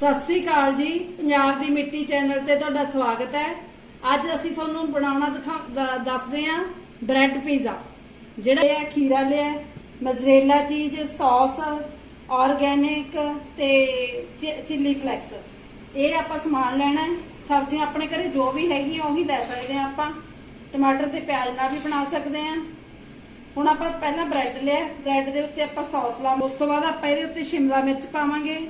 ਸਤਿ ਸ੍ਰੀ ਅਕਾਲ ਜੀ। ਪੰਜਾਬ ਦੀ ਮਿੱਟੀ ਚੈਨਲ ਤੇ ਤੁਹਾਡਾ ਸਵਾਗਤ ਹੈ। ਅੱਜ ਅਸੀਂ ਤੁਹਾਨੂੰ ਬਣਾਉਣਾ ਦੱਸਦੇ ਹਾਂ ਬ੍ਰੈਡ ਪੀਜ਼ਾ। ਜਿਹੜਾ ਇਹ ਖੀਰਾ ਲਿਆ ਮਜ਼ਰੇਲਾ ਚੀਜ਼, ਸੌਸ ਆਰਗੈਨਿਕ ਤੇ ਚਿੱਲੀ ਫਲੈਕਸ। ਇਹ ਆਪਾਂ ਸਮਾਨ ਲੈਣਾ ਹੈ। ਸਬਜ਼ੀਆਂ ਆਪਣੇ ਘਰੇ ਜੋ ਵੀ ਹੈਗੀ ਉਹੀ ਲੈ ਸਕਦੇ ਹਾਂ ਆਪਾਂ। ਟਮਾਟਰ ਤੇ ਪਿਆਜ਼ ਨਾਲ ਵੀ ਬਣਾ ਸਕਦੇ ਹਾਂ। ਹੁਣ ਆਪਾਂ ਪਹਿਲਾਂ ਬ੍ਰੈਡ ਲਿਆ। ਬ੍ਰੈਡ ਦੇ ਉੱਤੇ ਆਪਾਂ ਸੌਸ ਲਾ ਉਸ ਤੋਂ ਬਾਅਦ ਆਪਾਂ ਇਹਦੇ ਉੱਤੇ ਸ਼ਿਮਲਾ ਮਿਰਚ ਪਾਵਾਂਗੇ।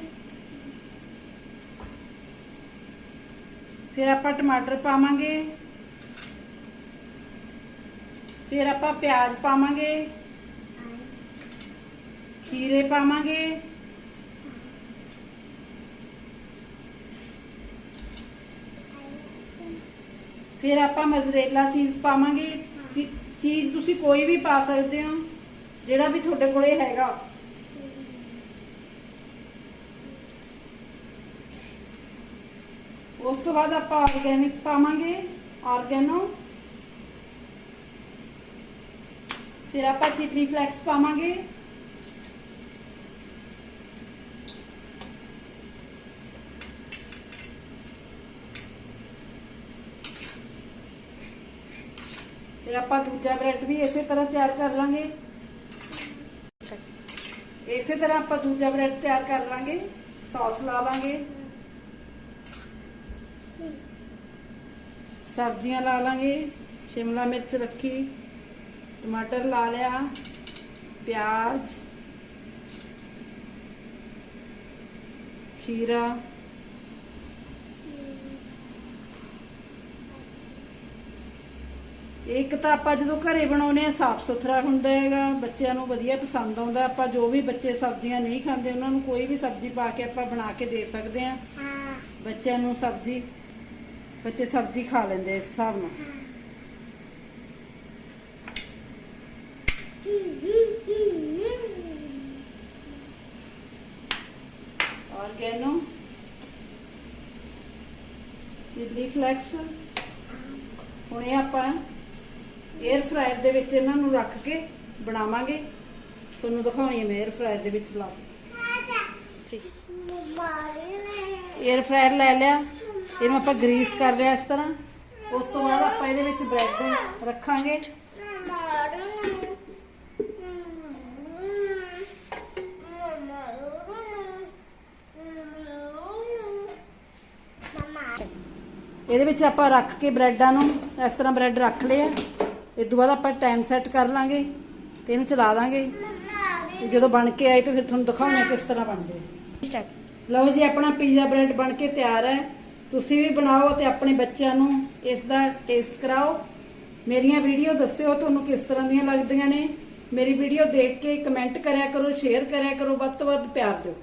ਫਿਰ ਆਪਾਂ ਟਮਾਟਰ ਪਾਵਾਂਗੇ। ਫਿਰ ਆਪਾਂ ਪਿਆਜ਼ ਪਾਵਾਂਗੇ। ਖੀਰੇ ਪਾਵਾਂਗੇ। ਫਿਰ ਆਪਾਂ ਮਜ਼ਰੇਲਾ ਚੀਜ਼ ਪਾਵਾਂਗੇ। ਚੀਜ਼ ਤੁਸੀਂ ਕੋਈ ਵੀ ਪਾ ਸਕਦੇ ਹੋ। ਜਿਹੜਾ ਵੀ ਤੁਹਾਡੇ ਕੋਲੇ ਹੈਗਾ। ਉਸ ਤੋਂ ਬਾਅਦ ਆਪਾਂ ਆਰਗੈਨਿਕ ਪਾਵਾਂਗੇ ਆਰਗੈਨੋ ਫਿਰ ਆਪਾਂ ਚਿੱਲੀ ਫਲੈਕਸ ਪਾਵਾਂਗੇ ਫਿਰ ਆਪਾਂ ਦੂਜਾ ਬ੍ਰੈਡ ਵੀ ਇਸੇ ਤਰ੍ਹਾਂ ਤਿਆਰ ਕਰ ਲਾਂਗੇ ਇਸੇ ਤਰ੍ਹਾਂ ਆਪਾਂ ਦੂਜਾ ਬ੍ਰੈਡ ਤਿਆਰ ਕਰ ਲਾਂਗੇ ਸੌਸ ਲਾ ਲਾਂਗੇ ਸਬਜ਼ੀਆਂ ਲਾ ਲਾਂਗੇ ਸ਼ਿਮਲਾ ਮਿਰਚ ਰੱਖੀ ਟਮਾਟਰ ਲਾ ਲਿਆ ਪਿਆਜ਼ ਖੀਰਾ। ਇੱਕ ਤਾਂ ਆਪਾਂ ਜਦੋਂ ਘਰੇ ਬਣਾਉਨੇ ਆ ਸਾਫ਼ ਸੁਥਰਾ ਹੁੰਦਾ ਹੈਗਾ ਬੱਚਿਆਂ ਨੂੰ ਵਧੀਆ ਪਸੰਦ ਆਉਂਦਾ ਆਪਾਂ ਜੋ ਵੀ ਬੱਚੇ ਸਬਜ਼ੀਆਂ ਨਹੀਂ ਖਾਂਦੇ ਉਹਨਾਂ ਨੂੰ ਕੋਈ ਵੀ ਸਬਜ਼ੀ ਪਾ ਕੇ ਆਪਾਂ ਬਣਾ ਕੇ ਦੇ ਸਕਦੇ ਆ ਬੱਚਿਆਂ ਨੂੰ ਸਬਜ਼ੀ ਬੱਚੇ ਸਬਜ਼ੀ ਖਾ ਲੈਂਦੇ ਇਸ ਹਿਸਾਬ ਨਾਲ। और कहनो ਚਿੱਲੀ ਫਲੈਕਸ। ਹੁਣ ਇਹ ਆਪਾਂ 에ਅਰ ਫਰਾਇਰ ਦੇ ਵਿੱਚ ਇਹਨਾਂ ਨੂੰ ਰੱਖ ਕੇ ਬਣਾਵਾਂਗੇ। ਤੁਹਾਨੂੰ ਦਿਖਾਉਣੀ ਹੈ ਮੈਂ 에ਅਰ ਫਰਾਇਰ ਦੇ ਵਿੱਚ ਲਾ ਕੇ। ਠੀਕ 에ਅਰ ਫਰਾਇਰ ਲੈ ਲਿਆ। ਇਹਨੂੰ ਆਪਾਂ ਗਰੀਸ ਕਰ ਲਿਆ ਇਸ ਤਰ੍ਹਾਂ। ਉਸ ਤੋਂ ਬਾਅਦ ਆਪਾਂ ਇਹਦੇ ਵਿੱਚ ਬ੍ਰੈਡ ਰੱਖਾਂਗੇ। ਇਹਦੇ ਵਿੱਚ ਆਪਾਂ ਰੱਖ ਕੇ ਬ੍ਰੈਡਾਂ ਨੂੰ ਇਸ ਤਰ੍ਹਾਂ ਬ੍ਰੈਡ ਰੱਖ ਲਿਆ। ਇਸ ਤੋਂ ਬਾਅਦ ਆਪਾਂ ਟਾਈਮ ਸੈੱਟ ਕਰ ਲਾਂਗੇ ਤੇ ਇਹਨੂੰ ਚਲਾ ਦਾਂਗੇ। ਤੇ ਜਦੋਂ ਬਣ ਕੇ ਆਏ ਤਾਂ ਫਿਰ ਤੁਹਾਨੂੰ ਦਿਖਾਉਣੇ ਕਿਸ ਤਰ੍ਹਾਂ ਬਣਦੇ ਲਓ ਜੀ ਆਪਣਾ ਪੀਜ਼ਾ ਬ੍ਰੈਡ ਬਣ ਕੇ ਤਿਆਰ ਹੈ। ਤੁਸੀਂ ਵੀ ਬਣਾਓ ਤੇ ਆਪਣੇ ਬੱਚਿਆਂ ਨੂੰ ਇਸ ਦਾ ਟੇਸਟ ਕਰਾਓ। ਮੇਰੀਆਂ ਵੀਡੀਓ ਦੱਸਿਓ ਤੁਹਾਨੂੰ ਕਿਸ ਤਰ੍ਹਾਂ ਦੀਆਂ ਲੱਗਦੀਆਂ ਨੇ। ਮੇਰੀ ਵੀਡੀਓ ਦੇਖ ਕੇ ਕਮੈਂਟ ਕਰਿਆ ਕਰੋ ਸ਼ੇਅਰ ਕਰਿਆ ਕਰੋ, ਵੱਧ ਤੋਂ ਵੱਧ ਪਿਆਰ ਦਿਓ।